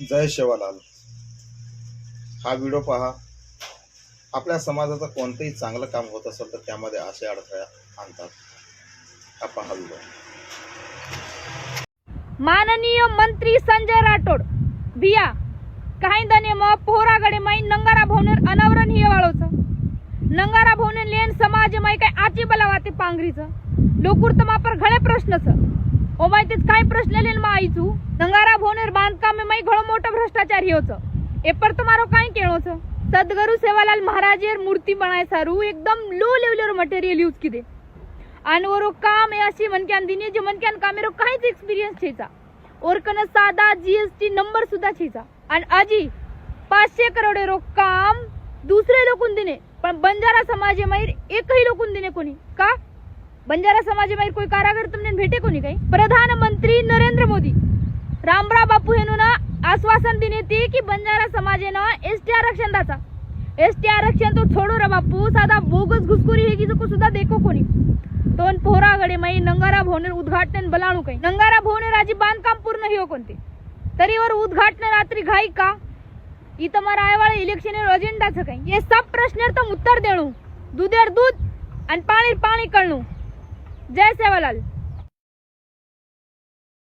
जय शेवालाल. हा व्हिडिओ पहा. आपल्या समाजाचं कोणतंही चांगलं काम होत असेल तर त्यामध्ये असे अडथळा आणतात. हा पहा व्हिडिओ. माननीय मंत्री संजय राठोड भिया काही दने मग पोहरागडे माई नंगारा भवनेर अनावरण हे वाळवचं. नंगारा भवने लेन समाज माई काय आची बलावाते पांगरीचं लोकुर तमापर घणे प्रश्नच. ओ माई तेच काय प्रश्न लेन मा आईचू नंगारा भोनेर बांधकाम माई घणो मोठं भ्रष्टाचार होचं एपर तुम्हारो काय केळोच? सद्गुरु सेवालाल महाराजेर मूर्ती बनाय सारू एकदम लो लेवलर मटेरियल यूज किदे. आणि वरो काम हे अशी मनक्यान दिने जे मनक्यान कामेरो काहीच एक्सपिरियन्स छेचा. ओरकन साधा जीएसटी नंबर सुद्धा छेचा. आणि आजी पाचशे करोडेरो काम दुसरे लोकून दिने पण बंजारा समाजे माहीर एकही लोकून दिने कोणी. का? बंजारा समाज माहीर कोई कारागर तुमने भेटे कोणी काही? प्रधानमंत्री नरेंद्र मोदी. रामराव बापू हेनु ना आश्वासन दिने ते की बंजारा समाजेनं एस टी आरक्षण दाचा एस टी आरक्षण तो छोडो रा बापू साधा बोगस घुसखोरी हे की सुद्धा देखो कोणी? दोन पोहरागडे माई नंगारा भवनेर उद्घाटन बलाणू काही. नंगारा भवन राजी बांधकाम पूर्ण ही हो कोणते? तरीवर उद्घाटन रात्री घाई का? इथं मग रायवाळे इलेक्शन अजेंडाचं काही. हे सब प्रश्न तर उत्तर देणू. दुधेर दूध आणि पाणी पाणी कळणू. जय सेवालाल.